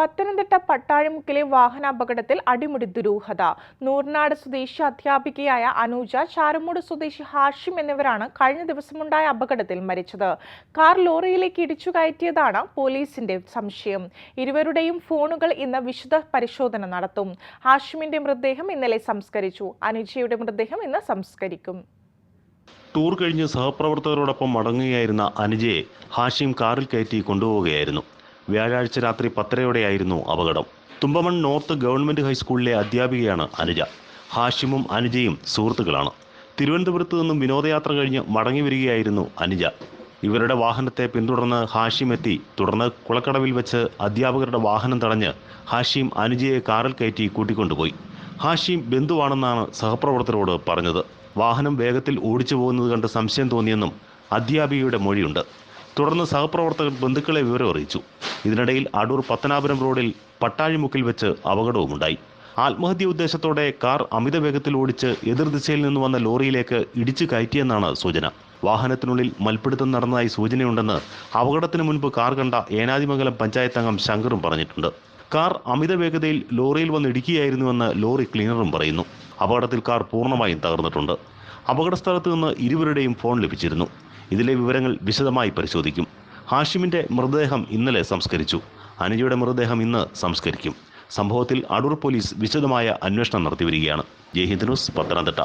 പത്തനംതിട്ട പട്ടാഴിമുക്കിലെ വാഹനാപകടത്തിൽ അടിമുടി ദുരൂഹത. നൂർനാട് സ്വദേശി അധ്യാപികയായ അനൂജ ചാരമൂട് സ്വദേശി ഹാഷിം എന്നിവരാണ് കഴിഞ്ഞ ദിവസമുണ്ടായ അപകടത്തിൽ മരിച്ചത്. കാർ ലോറിയിലേക്ക് ഇടിച്ചു കയറ്റിയതാണ് പോലീസിന്റെ സംശയം. ഇരുവരുടെയും ഫോണുകൾ ഇന്ന് വിശദ പരിശോധന നടത്തും. ഹാഷിമിന്റെ മൃതദേഹം ഇന്നലെ സംസ്കരിച്ചു. അനുജയുടെ മൃതദേഹം ഇന്ന് സംസ്കരിക്കും. ടൂർ കഴിഞ്ഞ് സഹപ്രവർത്തകരോടൊപ്പം മടങ്ങുകയായിരുന്ന അനുജയെ ഹാഷിം കാറിൽ കയറ്റി കൊണ്ടുപോവുകയായിരുന്നു. വ്യാഴാഴ്ച രാത്രി പത്തരയോടെയായിരുന്നു അപകടം. തുമ്പമൺ നോർത്ത് ഗവൺമെന്റ് ഹൈസ്കൂളിലെ അധ്യാപികയാണ് അനുജ. ഹാഷിമും അനുജയും സുഹൃത്തുക്കളാണ്. തിരുവനന്തപുരത്ത് നിന്നും വിനോദയാത്ര കഴിഞ്ഞ് മടങ്ങി വരികയായിരുന്നു അനുജ. ഇവരുടെ വാഹനത്തെ പിന്തുടർന്ന് ഹാഷിം എത്തി. തുടർന്ന് കുളക്കടവിൽ വെച്ച് അധ്യാപകരുടെ വാഹനം തടഞ്ഞ് ഹാഷിം അനുജയെ കാറിൽ കയറ്റി കൂട്ടിക്കൊണ്ടുപോയി. ഹാഷിം ബന്ധുവാണെന്നാണ് സഹപ്രവർത്തകരോട് പറഞ്ഞത്. വാഹനം വേഗത്തിൽ ഓടിച്ചു പോകുന്നത് കണ്ട് സംശയം തോന്നിയെന്നും അധ്യാപികയുടെ മൊഴിയുണ്ട്. തുടർന്ന് സഹപ്രവർത്തകർ ബന്ധുക്കളെ വിവരം അറിയിച്ചു ഇതിനിടയിൽ അടൂർ പത്തനാപുരം റോഡിൽ പട്ടാഴിമുക്കിൽ വെച്ച് അപകടവുമുണ്ടായി. ആത്മഹത്യ ഉദ്ദേശത്തോടെ കാർ അമിത വേഗത്തിൽ ഓടിച്ച് എതിർദിശയിൽ നിന്ന് വന്ന ലോറിയിലേക്ക് ഇടിച്ചു കയറ്റിയെന്നാണ് സൂചന. വാഹനത്തിനുള്ളിൽ മൽപ്പിടുത്തം നടന്നതായി സൂചനയുണ്ടെന്ന് അപകടത്തിന് മുൻപ് കാർ കണ്ട ഏനാതിമംഗലം പഞ്ചായത്ത് അംഗം ശങ്കറും പറഞ്ഞിട്ടുണ്ട്. കാർ അമിത വേഗതയിൽ ലോറിയിൽ വന്ന് ഇടിക്കുകയായിരുന്നുവെന്ന് ലോറി ക്ലീനറും പറയുന്നു. അപകടത്തിൽ കാർ പൂർണമായും തകർന്നിട്ടുണ്ട്. അപകടസ്ഥലത്ത് നിന്ന് ഇരുവരുടെയും ഫോൺ ലഭിച്ചിരുന്നു. ഇതിലെ വിവരങ്ങൾ വിശദമായി പരിശോധിക്കും. ഹാഷിമിന്റെ മൃതദേഹം ഇന്നലെ സംസ്കരിച്ചു. അനുജയുടെ മൃതദേഹം ഇന്ന് സംസ്കരിക്കും. സംഭവത്തിൽ അടൂർ പോലീസ് വിശദമായ അന്വേഷണം നടത്തിവരികയാണ്. ജയ്ഹിന്ദ് ന്യൂസ് പത്തനംതിട്ട.